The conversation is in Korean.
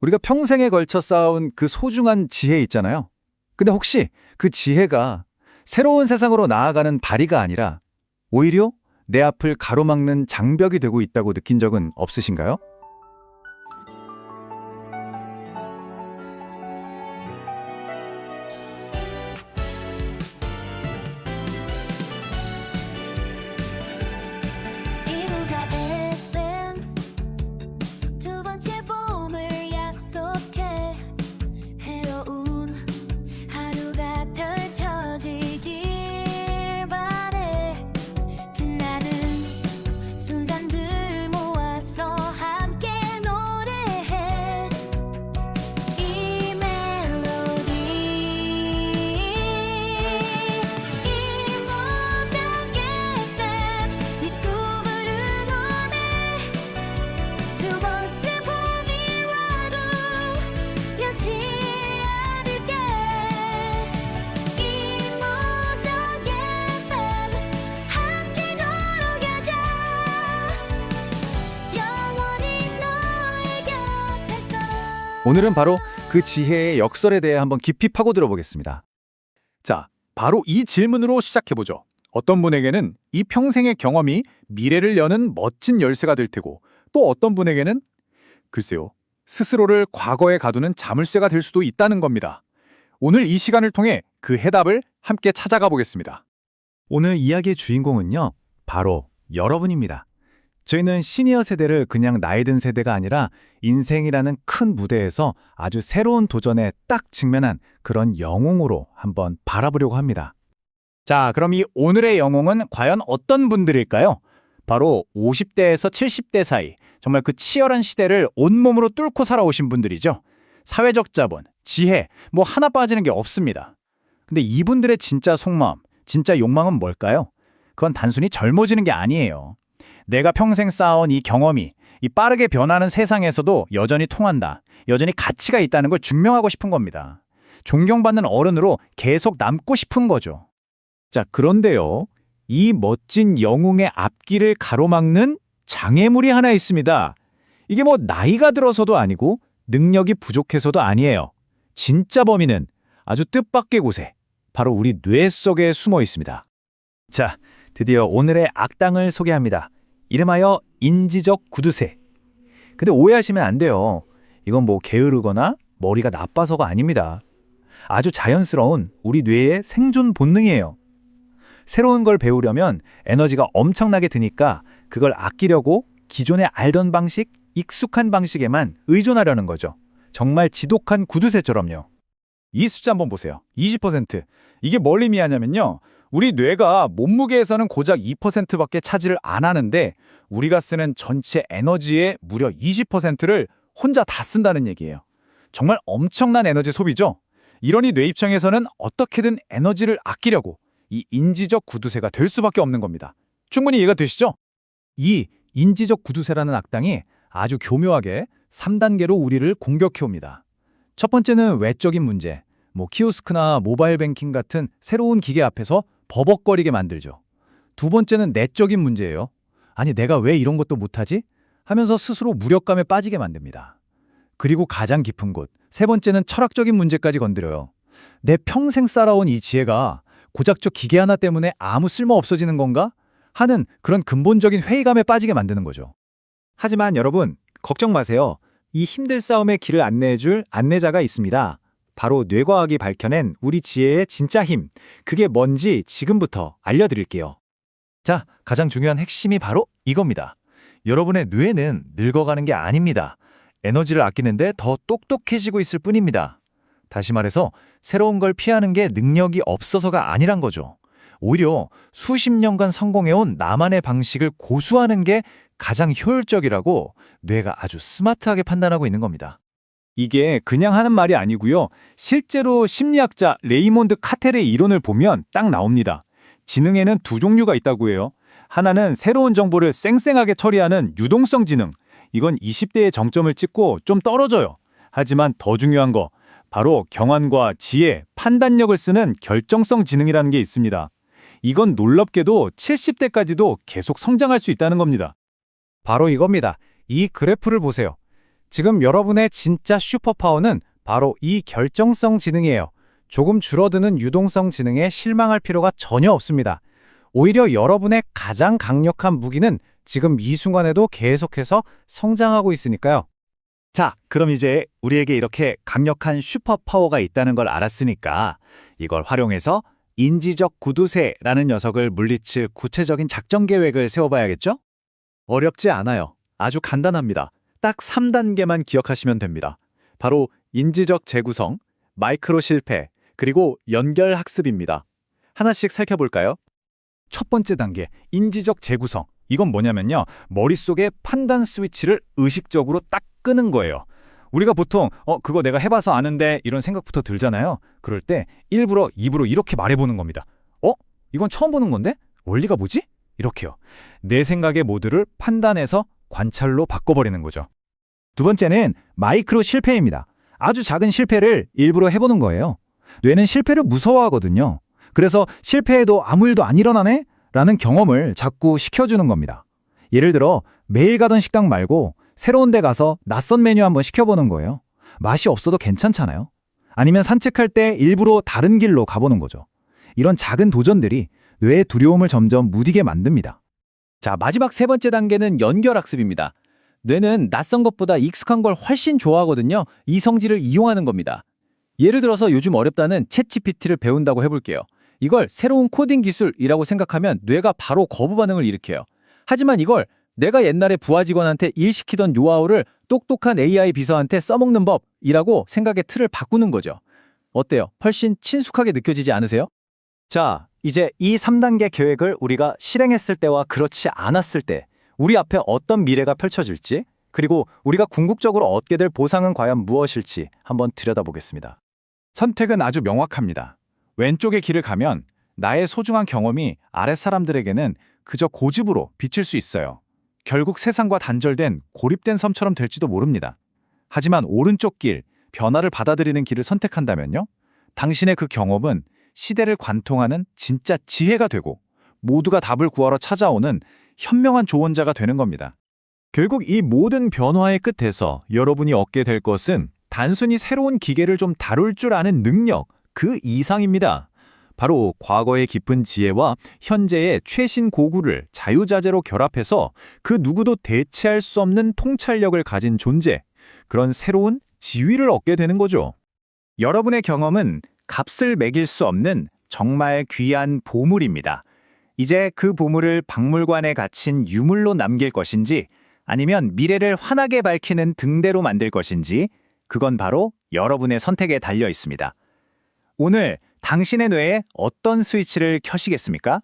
우리가 평생에 걸쳐 쌓아온 그 소중한 지혜 있잖아요. 근데 혹시 그 지혜가 새로운 세상으로 나아가는 다리가 아니라 오히려 내 앞을 가로막는 장벽이 되고 있다고 느낀 적은 없으신가요? 오늘은 바로 그 지혜의 역설에 대해 한번 깊이 파고들어 보겠습니다. 자, 바로 이 질문으로 시작해보죠. 어떤 분에게는 이 평생의 경험이 미래를 여는 멋진 열쇠가 될 테고 또 어떤 분에게는 글쎄요, 스스로를 과거에 가두는 자물쇠가 될 수도 있다는 겁니다. 오늘 이 시간을 통해 그 해답을 함께 찾아가 보겠습니다. 오늘 이야기의 주인공은요, 바로 여러분입니다. 저희는 시니어 세대를 그냥 나이 든 세대가 아니라 인생이라는 큰 무대에서 아주 새로운 도전에 딱 직면한 그런 영웅으로 한번 바라보려고 합니다. 자, 그럼 이 오늘의 영웅은 과연 어떤 분들일까요? 바로 50대에서 70대 사이, 정말 그 치열한 시대를 온몸으로 뚫고 살아오신 분들이죠. 사회적 자본, 지혜, 뭐 하나 빠지는 게 없습니다. 근데 이분들의 진짜 속마음, 진짜 욕망은 뭘까요? 그건 단순히 젊어지는 게 아니에요. 내가 평생 쌓아온 이 경험이 이 빠르게 변하는 세상에서도 여전히 통한다. 여전히 가치가 있다는 걸 증명하고 싶은 겁니다. 존경받는 어른으로 계속 남고 싶은 거죠. 자, 그런데요. 이 멋진 영웅의 앞길을 가로막는 장애물이 하나 있습니다. 이게 뭐 나이가 들어서도 아니고 능력이 부족해서도 아니에요. 진짜 범인은 아주 뜻밖의 곳에 바로 우리 뇌 속에 숨어 있습니다. 자, 드디어 오늘의 악당을 소개합니다. 이름하여 인지적 구두쇠. 근데 오해하시면 안 돼요. 이건 뭐 게으르거나 머리가 나빠서가 아닙니다. 아주 자연스러운 우리 뇌의 생존 본능이에요. 새로운 걸 배우려면 에너지가 엄청나게 드니까 그걸 아끼려고 기존에 알던 방식, 익숙한 방식에만 의존하려는 거죠. 정말 지독한 구두쇠처럼요. 이 숫자 한번 보세요. 20%. 이게 뭘 의미하냐면요. 우리 뇌가 몸무게에서는 고작 2%밖에 차지를 안 하는데 우리가 쓰는 전체 에너지의 무려 20%를 혼자 다 쓴다는 얘기예요. 정말 엄청난 에너지 소비죠. 이러니 뇌 입장에서는 어떻게든 에너지를 아끼려고 이 인지적 구두쇠가 될 수밖에 없는 겁니다. 충분히 이해가 되시죠? 이 인지적 구두쇠라는 악당이 아주 교묘하게 3단계로 우리를 공격해 옵니다. 첫 번째는 외적인 문제, 뭐 키오스크나 모바일 뱅킹 같은 새로운 기계 앞에서 버벅거리게 만들죠. 두 번째는 내적인 문제예요. 아니 내가 왜 이런 것도 못하지? 하면서 스스로 무력감에 빠지게 만듭니다. 그리고 가장 깊은 곳, 세 번째는 철학적인 문제까지 건드려요. 내 평생 쌓아온 이 지혜가 고작 저 기계 하나 때문에 아무 쓸모 없어지는 건가? 하는 그런 근본적인 회의감에 빠지게 만드는 거죠. 하지만 여러분, 걱정 마세요. 이 힘들 싸움의 길을 안내해줄 안내자가 있습니다. 바로 뇌과학이 밝혀낸 우리 지혜의 진짜 힘. 그게 뭔지 지금부터 알려드릴게요. 자, 가장 중요한 핵심이 바로 이겁니다. 여러분의 뇌는 늙어가는 게 아닙니다. 에너지를 아끼는데 더 똑똑해지고 있을 뿐입니다. 다시 말해서 새로운 걸 피하는 게 능력이 없어서가 아니란 거죠. 오히려 수십 년간 성공해온 나만의 방식을 고수하는 게 가장 효율적이라고 뇌가 아주 스마트하게 판단하고 있는 겁니다. 이게 그냥 하는 말이 아니고요. 실제로 심리학자 레이몬드 카텔의 이론을 보면 딱 나옵니다. 지능에는 두 종류가 있다고 해요. 하나는 새로운 정보를 쌩쌩하게 처리하는 유동성 지능. 이건 20대의 정점을 찍고 좀 떨어져요. 하지만 더 중요한 거 바로 경환과 지혜, 판단력을 쓰는 결정성 지능이라는 게 있습니다. 이건 놀랍게도 70대까지도 계속 성장할 수 있다는 겁니다. 바로 이겁니다. 이 그래프를 보세요. 지금 여러분의 진짜 슈퍼파워는 바로 이 결정성 지능이에요. 조금 줄어드는 유동성 지능에 실망할 필요가 전혀 없습니다. 오히려 여러분의 가장 강력한 무기는 지금 이 순간에도 계속해서 성장하고 있으니까요. 자, 그럼 이제 우리에게 이렇게 강력한 슈퍼파워가 있다는 걸 알았으니까 이걸 활용해서 인지적 구두쇠라는 녀석을 물리칠 구체적인 작전 계획을 세워봐야겠죠? 어렵지 않아요. 아주 간단합니다. 딱 3단계만 기억하시면 됩니다. 바로 인지적 재구성, 마이크로 실패, 그리고 연결 학습입니다. 하나씩 살펴볼까요? 첫 번째 단계, 인지적 재구성. 이건 뭐냐면요. 머릿속에 판단 스위치를 의식적으로 딱 끄는 거예요. 우리가 보통 어 그거 내가 해봐서 아는데 이런 생각부터 들잖아요. 그럴 때 일부러 입으로 이렇게 말해보는 겁니다. 어? 이건 처음 보는 건데? 원리가 뭐지? 이렇게요. 내 생각의 모드를 판단해서 관찰로 바꿔버리는 거죠. 두 번째는 마이크로 실패입니다. 아주 작은 실패를 일부러 해보는 거예요. 뇌는 실패를 무서워하거든요. 그래서 실패해도 아무 일도 안 일어나네? 라는 경험을 자꾸 시켜주는 겁니다. 예를 들어 매일 가던 식당 말고 새로운 데 가서 낯선 메뉴 한번 시켜보는 거예요. 맛이 없어도 괜찮잖아요. 아니면 산책할 때 일부러 다른 길로 가보는 거죠. 이런 작은 도전들이 뇌의 두려움을 점점 무디게 만듭니다. 자, 마지막 세 번째 단계는 연결 학습입니다. 뇌는 낯선 것보다 익숙한 걸 훨씬 좋아하거든요. 이 성질을 이용하는 겁니다. 예를 들어서 요즘 어렵다는 챗 GPT를 배운다고 해볼게요. 이걸 새로운 코딩 기술이라고 생각하면 뇌가 바로 거부 반응을 일으켜요. 하지만 이걸 내가 옛날에 부하 직원한테 일 시키던 노하우를 똑똑한 AI 비서한테 써먹는 법이라고 생각의 틀을 바꾸는 거죠. 어때요? 훨씬 친숙하게 느껴지지 않으세요? 자, 이제 이 3단계 계획을 우리가 실행했을 때와 그렇지 않았을 때 우리 앞에 어떤 미래가 펼쳐질지 그리고 우리가 궁극적으로 얻게 될 보상은 과연 무엇일지 한번 들여다보겠습니다. 선택은 아주 명확합니다. 왼쪽의 길을 가면 나의 소중한 경험이 아랫 사람들에게는 그저 고집으로 비칠 수 있어요. 결국 세상과 단절된 고립된 섬처럼 될지도 모릅니다. 하지만 오른쪽 길, 변화를 받아들이는 길을 선택한다면요? 당신의 그 경험은 시대를 관통하는 진짜 지혜가 되고 모두가 답을 구하러 찾아오는 현명한 조언자가 되는 겁니다. 결국 이 모든 변화의 끝에서 여러분이 얻게 될 것은 단순히 새로운 기계를 좀 다룰 줄 아는 능력, 그 이상입니다. 바로 과거의 깊은 지혜와 현재의 최신 고구를 자유자재로 결합해서 그 누구도 대체할 수 없는 통찰력을 가진 존재, 그런 새로운 지위를 얻게 되는 거죠. 여러분의 경험은 값을 매길 수 없는 정말 귀한 보물입니다. 이제 그 보물을 박물관에 갇힌 유물로 남길 것인지 아니면 미래를 환하게 밝히는 등대로 만들 것인지 그건 바로 여러분의 선택에 달려 있습니다. 오늘 당신의 뇌에 어떤 스위치를 켜시겠습니까?